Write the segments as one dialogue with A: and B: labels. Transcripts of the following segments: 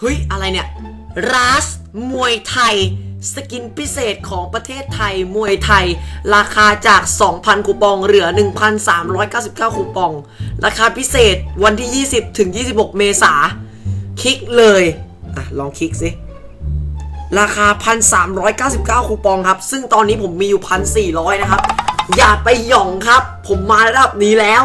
A: เฮ้ย อะไรเนี่ยรัสมวยไทย สกินพิเศษของประเทศไทย มวยไทย ราคาจาก 2,000 คูปองเหลือ 1,399 คูปอง ราคาพิเศษวันที่ 20 ถึง 26 เมษาคลิกเลย อะ ลองคลิกสิราคา 1,399 คูปองครับ ซึ่งตอนนี้ผมมีอยู่ 1,400 นะครับ อย่าไปหย่องครับ ผมมาระดับนี้แล้ว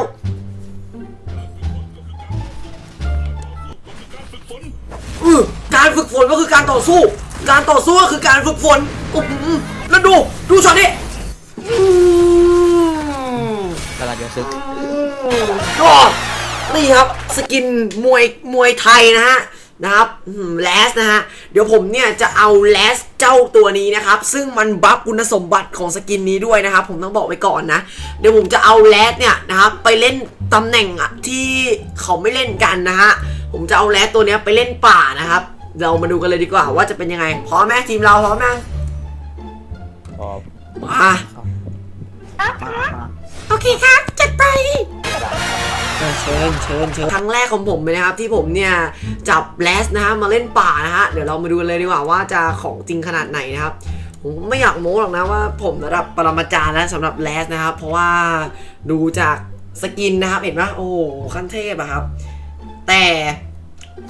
A: อือการฝึกฝนก็คือการต่อสู้ การต่อสู้ก็คือการฝึกฝนอื้อหือแล้วดูดูช็อตนี้อืม
B: กระดาษยซึก
A: ก็นี่ครับสกินมวยมวยไทยนะฮะนะครับแลสนะฮะเดี๋ยวผมเนี่ยจะเอาแลสเจ้าตัวนี้นะครับ ซึ่งมันบัฟคุณสมบัติของสกินนี้ด้วยนะครับ ผมต้องบอกไว้ก่อนนะ เดี๋ยวผมจะเอาแลสเนี่ยนะครับไปเล่นตำแหน่งอะที่เขาไม่เล่นกันนะฮะ ผมจะเอาแลสตัวเนี้ยไปเล่นป่านะครับ เรามาดูกันเลยดีกว่าว่าจะเป็นยังไง พร้อมไหมทีมเราพร้อมไหม
B: พอ
A: มาโอเคครับจัดไปเชิญเชิญเชิญครั้งแรกของผมเลยนะครับที่ผมเนี่ยจับแลสนะฮะมาเล่นป่านะฮะเดี๋ยวเรามาดูกันเลยดีกว่าว่าจะของจริงขนาดไหนนะครับผมไม่อยากโม้หรอกนะว่าผมระดับปรมาจารย์แล้วสำหรับแลสนะครับ เพราะว่าดูจากสกินนะครับเห็นปะโอ้โหขั้นเทพอะครับ แต่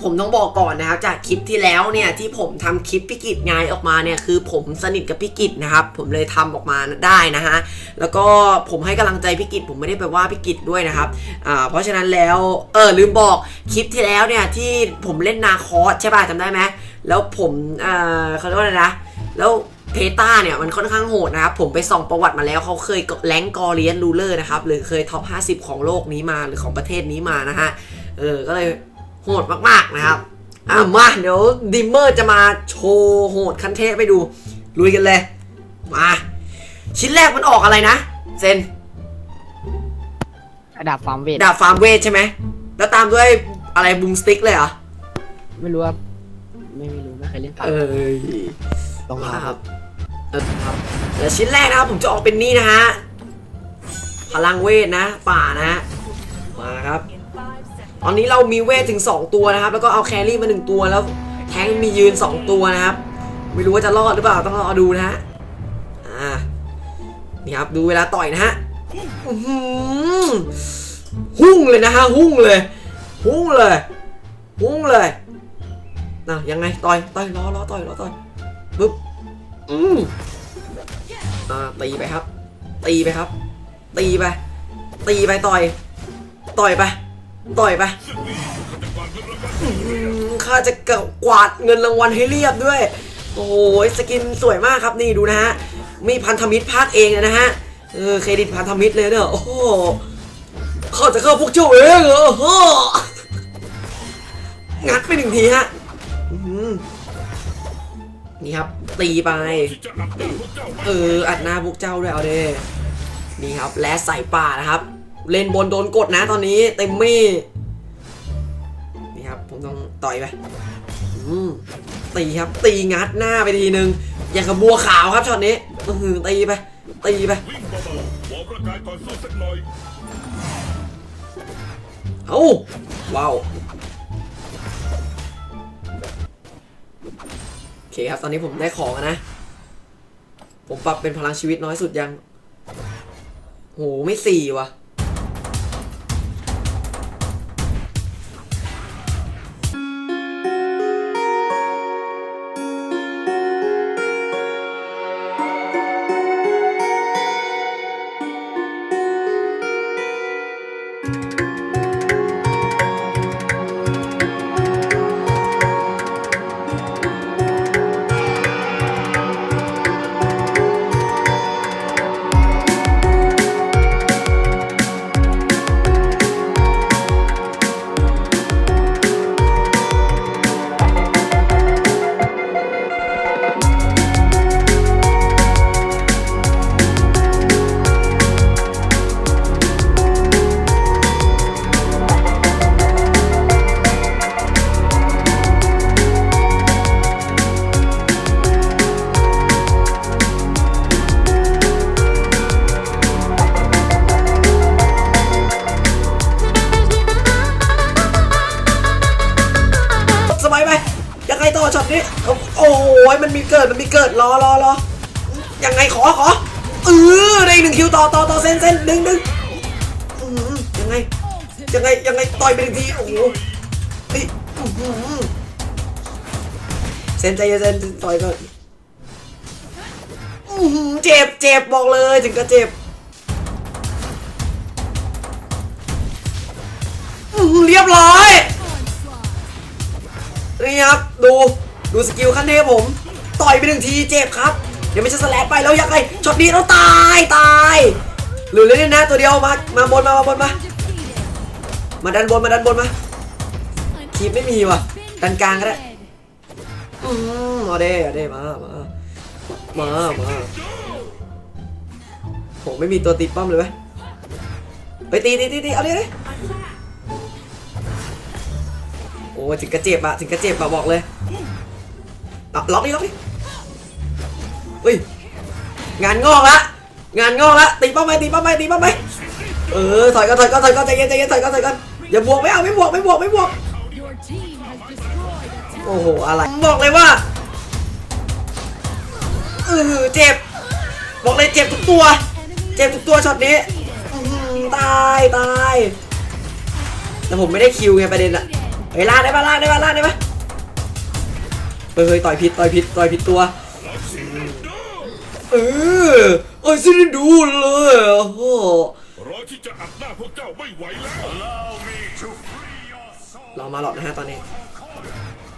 A: ผมต้องบอกก่อนนะครับจากคลิปที่แล้วเนี่ยที่ผมทำคลิปพิกิจไงออกมาเนี่ยคือผมสนิทกับพิกิจนะครับ ผมเลยทำออกมาได้นะฮะแล้วก็ผมให้กำลังใจพิกิจผมไม่ได้ไปว่าพิกิจด้วยนะครับอ่าเพราะฉะนั้นแล้วเออลืมบอกคลิปที่แล้วเนี่ยที่ผมเล่นนาคอสใช่ป่ะจำได้ไหมแล้วผมเอ่าเขาเรียกว่าอะไรนะแล้วเพต้าเนี่ยมันค่อนข้างโหดนะครับ ผมไปส่องประวัติมาแล้วเขาเคยแรงกอเลียนรูเลอร์นะครับหรือเคยท็อป 50 ของโลกนี้มาหรือของประเทศนี้มานะฮะ เออ ก็เลยโหดมากๆนะครับ อะมาเดี๋ยวดิมเมอร์จะมาโชว์โหดคันเทพให้ดู ลุยกันเลย มา ชิ้นแรกมันออกอะไรนะ เซน
B: ดาบฟาร์มเวท
A: ดาบฟาร์มเวทใช่ไหม แล้วตามด้วยอะไรบูมสติ๊กเลยเหรอ
B: ไม่รู้ว่าไม่ไม่รู้ไม่เคยเล่นฟาร์
A: เอ
B: ม้
A: ย
B: ลอง
A: มา
B: มา
A: ครับเออครับแล้วชิ้นแรกนะครับผมจะออกเป็นนี่นะฮะ พลังเวทนะ ป่านะฮะมาครับ ตอนนี้เรามีเวทถึง 2 ตัวนะครับ แล้วก็เอาแครี่มา 1 ตัวแล้วแทงมียืน 2 ตัวนะครับ ไม่รู้ว่าจะรอดหรือเปล่าต้องรอดูนะฮะอ่านี่ครับดูเวลาต่อยนะฮะอื้อหือหุ่งเลยนะฮะหุ่งเลยหุ่งเลยหุ่งเลยนะยังไงต่อยต่อยรอรอต่อยรอต่อยปึ๊บอืมอ่าตีไปครับ ตีไปครับ ตีไป ตีไปต่อย ต่อยไป ต่อยไปข้าจะกวาดเงินรางวัลให้เรียบด้วย โอ้โหสกินสวยมากครับนี่ดูนะฮะ มีพันธมิตรภาคเองนะฮะ เออเครดิตพันธมิตรเลยเนอะโอ้โหเขาจะเข้าพวกเจ้าเองเหรองัดไปหนึ่งทีฮะนี่ครับ ตีไป เออ อัดหน้าพวกเจ้าด้วยเอาเด้นี่ครับ และใส่ป่านะครับ เล่นบนโดนกดนะตอนนี้เต็มมี่นี่ครับผมต้องต่อยไปตีครับ ตีงัดหน้าไปทีนึงอย่างกับบัวขาวครับช็อตนี้อือหืตีไป ตีไป
C: เบาๆวอร์มร่างกายก่อนสู้สักหน่อย
A: เอ้าว้าวโอเคครับ ตอนนี้ผมได้ของนะ ผมปรับเป็นพลังชีวิตน้อยสุดยังโหไม่สี่ว่ะ ต่อช็อตนี้ โอ้โอ้ยมันมีเกิดมันมีเกิดรอรอรอยังไงขอขอเออได้อีกหนึ่งคิวต่อต่อต่อเส้นเส้นดึงดึงยังไงยังไงยังไงต่อยไปหนึ่งทีโอ้โหเฮ้ยอื้อหือเส้นใจเย็นเส้นต่อยก่อนเจ็บเจ็บบอกเลยถึงก็เจ็บเรียบร้อย ดูดูสกิลขั้นเทพผม ต่อยไปหนึ่งทีเจ็บครับ เดี๋ยวไม่ใช่สแลปไปแล้วยังไงช็อตนี้เราตายตายเหลือเล่นนะตัวเดียวมามาบนมามาบนมามาดันบนมาดันบนมาคีบไม่มีว่ะดันกลางก็ได้อืมเอาเด้เอาเด้มามามามาผมไม่มีตัวตีป้อมเลยเว้ยไปตีตีตีตีเอาเด้เลยโอ้ถึงกระเจ็บอะถึงกระเจ็บอะบอกเลย ล็อกดิล็อกดิเฮ้ย งานงอกละ งานงอกละ ตีป้อมไปตีป้อมไปตีป้อมไปเออถอยก็ถอยก็ถอยก็ใจเย็นใจเย็นถอยก็ถอยก็อย่าบวกไม่เอาไม่บวกไม่บวกไม่บวก โอ้โหอะไรบอกเลยว่าเออเจ็บ บอกเลยเจ็บทุกตัว เจ็บทุกตัวช็อตนี้ตายตายแต่ผมไม่ได้คิวไงประเด็นอะเฮ้ยลากได้ปะลากได้ปะลากได้ปะ เฮ้ยเฮ้ยต่อยผิดต่อยผิดต่อยผิดตัวเออเอ้ซินดูเลยโอ้โห
C: รอที่จะอัดหน้าพวกเจ้าไม่ไหวแล้ว Allow me to free your soul
A: รอมาหลอดนะฮะตอนนี้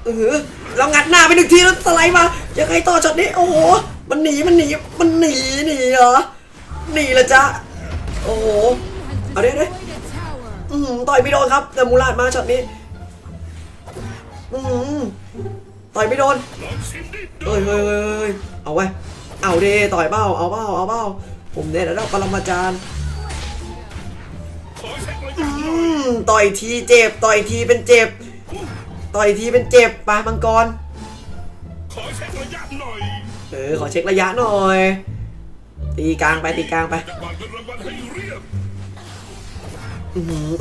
A: เออเรางัดหน้าไปหนึ่งทีแล้วสไลด์มายังไงต่อช็อตนี้โอ้โหมันหนีมันหนีมันหนีหนีเหรอหนีละจ๊ะโอ้โหเอาเด้เด้อือหือต่อยไม่โดนครับแต่มูลาดมาช็อตนี้อือหือ ต่อยไม่โดนเฮ้ยเฮ้ยเฮ้ยเอาไว้เอาเดต่อยเบ้าเอาเบ้าเอาเบ้าผมเนี่ยระดับปรมาจารย์
C: อื
A: มต่อยทีเจ็บ ต่อยทีเป็นเจ็บ ต่อยทีเป็นเจ็บปามังกร
C: ขอเช็คระยะหน่อย
A: เออขอเช็คระยะหน่อย ตีกลางไปตีกลางไป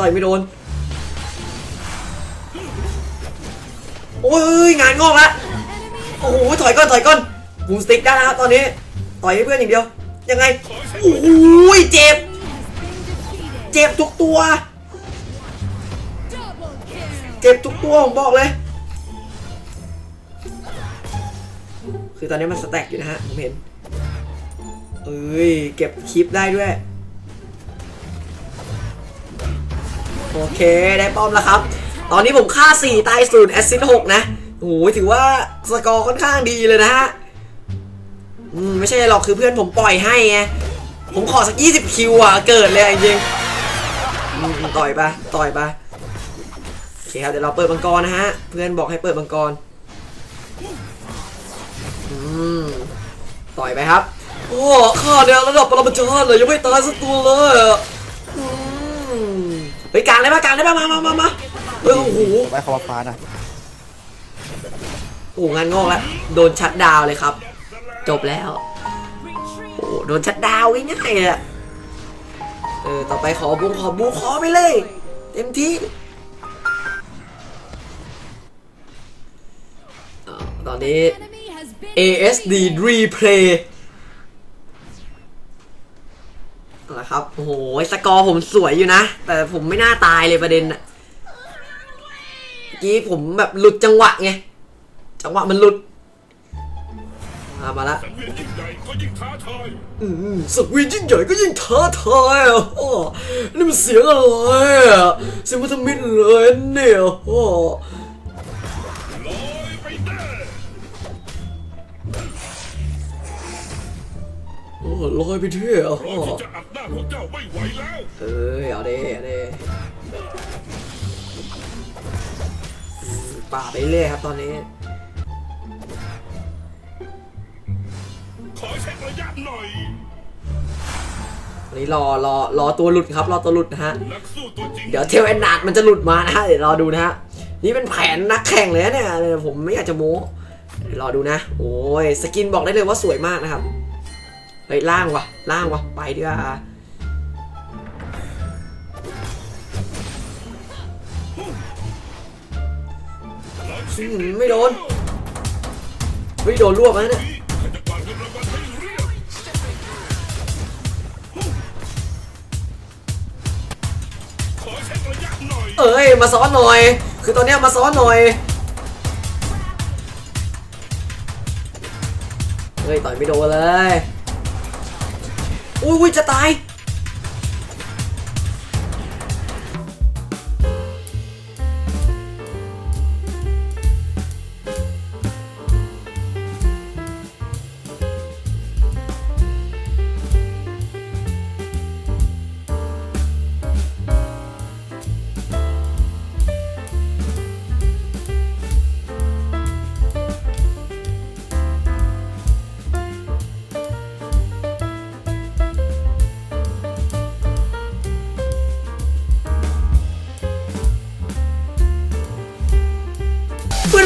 A: ต่อยไม่โดน โอ้ยงานงอกละโอ้โหถอยก่อนถอยก่อนบูมสติ๊กได้แล้วครับตอนนี้ต่อยให้เพื่อนอย่างเดียว ยังไงโอ้โหเจ็บ เจ็บทุกตัว เจ็บทุกตัวผมบอกเลย คือตอนนี้มันสแต็กอยู่นะฮะผมเห็นเอ้ยเก็บคลิปได้ด้วย โอเคได้ป้อมแล้วครับ ตอนนี้ผมฆ่า 4 ตายศูนย์แอสซิสต์6นะโอ้โหถือว่าสกอร์ค่อนข้างดีเลยนะฮะอืมไม่ใช่หรอกคือเพื่อนผมปล่อยให้ไงผมขอสัก 20 คิวอะ เกิดเลยจริงต่อยไปต่อยไปโอเคครับเดี๋ยวเราเปิดมังกรนะฮะ เพื่อนบอกให้เปิดมังกรอืมต่อยไปครับ โอ้ข้าเนี่ยระดับปรมาจารย์เลยยังไม่ตายสักตัวเลยอืมเฮ้ยกลางได้ปะกลางได้ปะมามามามา เฮ้ยโอ้โห
B: ไว้คำว่าฟ้านะ
A: โอ้โหงานงอกแล้วโดนชัดดาวน์เลยครับ จบแล้วโอ้โหโดนชัดดาวน์ง่ายๆเลยอะเออต่อไปขอบุงขอบูขอไปเลย เต็มที่อ่าตอนนี้
D: Enemy has been
A: ASD
D: defeated.
A: Replay เอาละครับโอ้โหสกอร์ผมสวยอยู่นะ แต่ผมไม่น่าตายเลยประเด็นอะเมื่อ กี้ผมแบบหลุดจังหวะไง จังหวะมันหลุด มามาละ
C: สังเวียนยิ่งใหญ่ก็ยิ่งท้าทาย
A: อืมสักวียิ่งใหญ่ก็ยิ่งท้าทายอะโอ้นี่มันเสียงอะไรอะเสียงวัฒมิตรเลยเนี่ยโอ้
C: ลอยไปแน่
A: โอ้ลอยไปเท่อะ
C: รอ
A: โอ้
C: ที่จะอัดหน้าพวกเจ้าไม่ไหวแล้ว
A: เอ้ยเอาเด้เอาเด้ ป่าไปเรื่อยครับตอนนี้
C: ขอเช็คระยะหน่อย
A: ตอนนี้รอรอรอตัวหลุดครับ รอตัวหลุดนะฮะ
C: นักสู้ตัวจริง
A: เดี๋ยวเทลแอนนาดมันจะหลุดมานะฮะเดี๋ยวรอดูนะฮะ นี่เป็นแผนนักแข่งเลยนะเนี่ยเดี๋ยวผมไม่อยากจะโม้เดี๋ยวรอดูนะ โอ้ยสกินบอกได้เลยว่าสวยมากนะครับเฮ้ยล่างวะล่างวะไปดีกว่า อืมไม่โดนเฮ้ยโดนรวบแล้วเนี่ย
C: ข้าจะเนี่ยเอ้ย
A: มาซ้อนหน่อย คือตอนเนี้ยมาซ้อนหน่อยเฮ้ยต่อยไม่โดนเลยอุ้ยจะตาย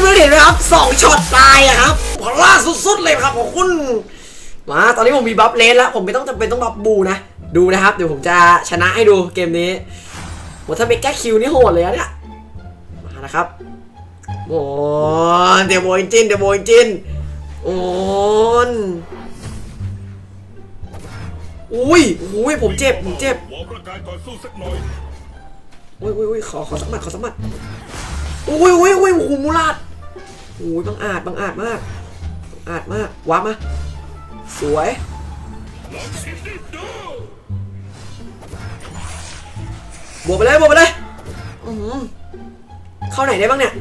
A: เพื่อนเพื่อนๆเห็นไหมครับสองช็อตตายอะครับพล่าสุดๆเลยครับของคุณมาตอนนี้ผมมีบัฟเลนแล้วผมไม่ต้องจำเป็นต้องบัฟบูนะ ดูนะครับ เดี๋ยวผมจะชนะให้ดูเกมนี้โหถ้าเมกาคิวนี่โหดเลยอะเนี่ยมานะครับโอ้นเดโบอินจินเดโบอินจินโอ้นอุ้ยอุ้ยผมเจ็บผมเจ็บ
C: อุ้ยอุ้ย
A: อุ้ยขอขอสักหมัดขอสักหมัดอุ้ยอุ้ยอุ้ยโอ้โหมูลาด อุ้ยบังอาจบังอาจมากบังอาจมากว้ามาสวยบวกไปเลยบวกไปเลยอื้อหือเข้าไหนได้บ้างเนี่ย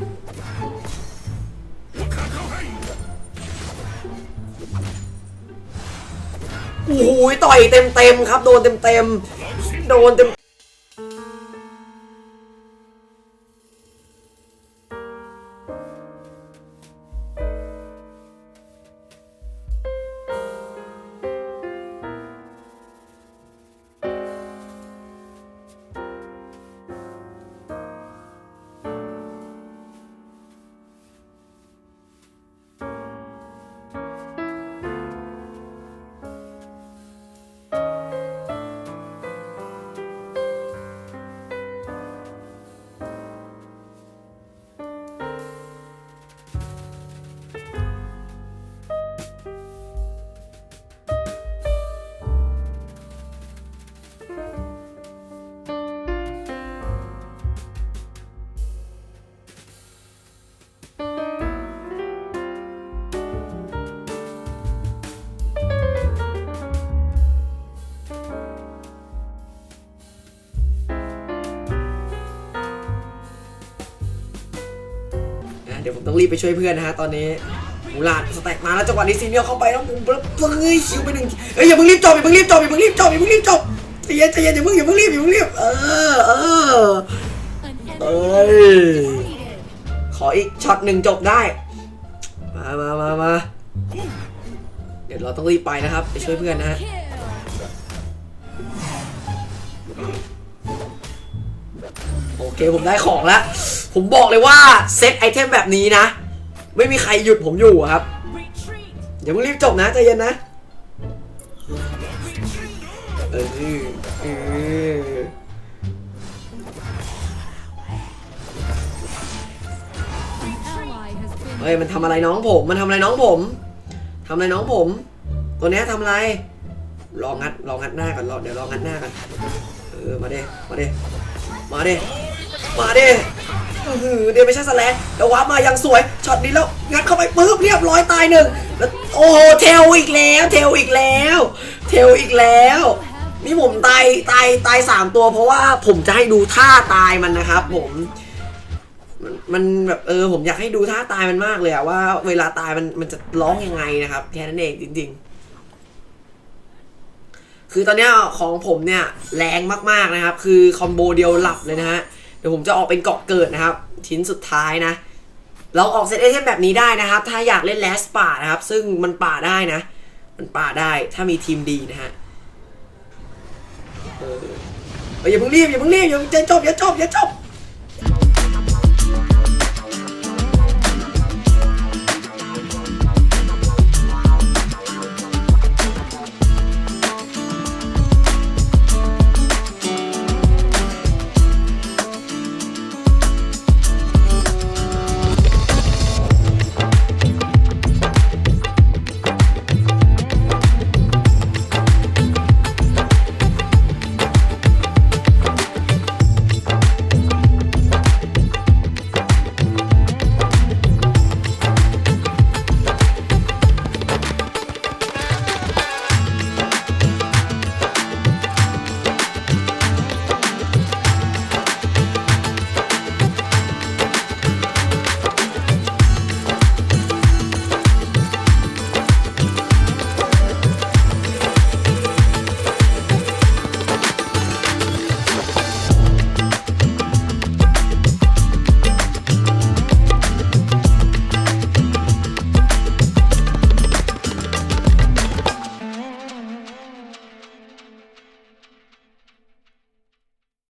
A: โอ้โหต่อยเต็มเต็มครับ โดนเต็มเต็มโดนเต็ม ดี๋ยวผมต้องรีบไปช่วยเพื่อนนะฮะตอนนี้มูลาดสแต็กมาแล้วจังหวะนี้ซีเนียเข้าไปแล้วผมเฮ้ยคิวไปหนึ่งเอ้ยอย่าเพิ่งรีบจบอย่าเพิ่งรีบจบอย่าเพิ่งรีบจบอย่าเพิ่งรีบจบใจเย็นใจเย็นอย่าเพิ่งอย่าเพิ่งรีบอย่าเพิ่งรีบเออเออ
D: An
A: Ơi.
D: enemy defeated.
A: ขออีกช็อตหนึ่งจบได้ มามามามาเดี๋ยวเราต้องรีบไปนะครับ ไปช่วยเพื่อนนะฮะโอเคผมได้ของแล้ว ผมบอกเลยว่าเซตไอเทมแบบนี้นะ ไม่มีใครหยุดผมอยู่ครับอย่าเพิ่งรีบจบนะใจเย็นนะเออเออเฮ้ยมันทำอะไรน้องผม มันทำอะไรน้องผมทำอะไรน้องผม ตัวเนี้ยทำอะไรลองงัดลองงัดหน้าก่อนรอเดี๋ยวลองงัดหน้ากันเออมาเด้มาเด้มาเด้มาเด้ เออเดไม่ใช่สแลนแล้ววามายังสวยช็อตนี้แล้วงัดเข้าไปปึ๊บเรียบร้อยตายหนึ่งแล้วโอ้โหเทลอีกแล้ว เทลอีกแล้ว เทลอีกแล้ว นี่ผมตายตายตายสามตัว เพราะว่าผมจะให้ดูท่าตายมันนะครับ ผมมันแบบเออผมอยากให้ดูท่าตายมันมากเลยอะว่าเวลาตายมันมันจะร้องยังไงนะครับแค่นั้นเองจริง ๆ คือตอนนี้ของผมเนี่ยแรงมากๆนะครับ คือคอมโบเดียวหลับเลยนะฮะ เดี๋ยวผมจะออกเป็นเกาะเกิดนะครับ ชิ้นสุดท้ายนะ เราออกเซตไอเทมแบบนี้ได้นะครับ ถ้าอยากเล่นแลสป่านะครับ ซึ่งมันป่าได้นะ มันป่าได้ถ้ามีทีมดีนะฮะเอออยอย่าเพิ่งรีบอย่าเพิ่งรีบอย่าเพิ่งจบอย่าจบอย่าจบ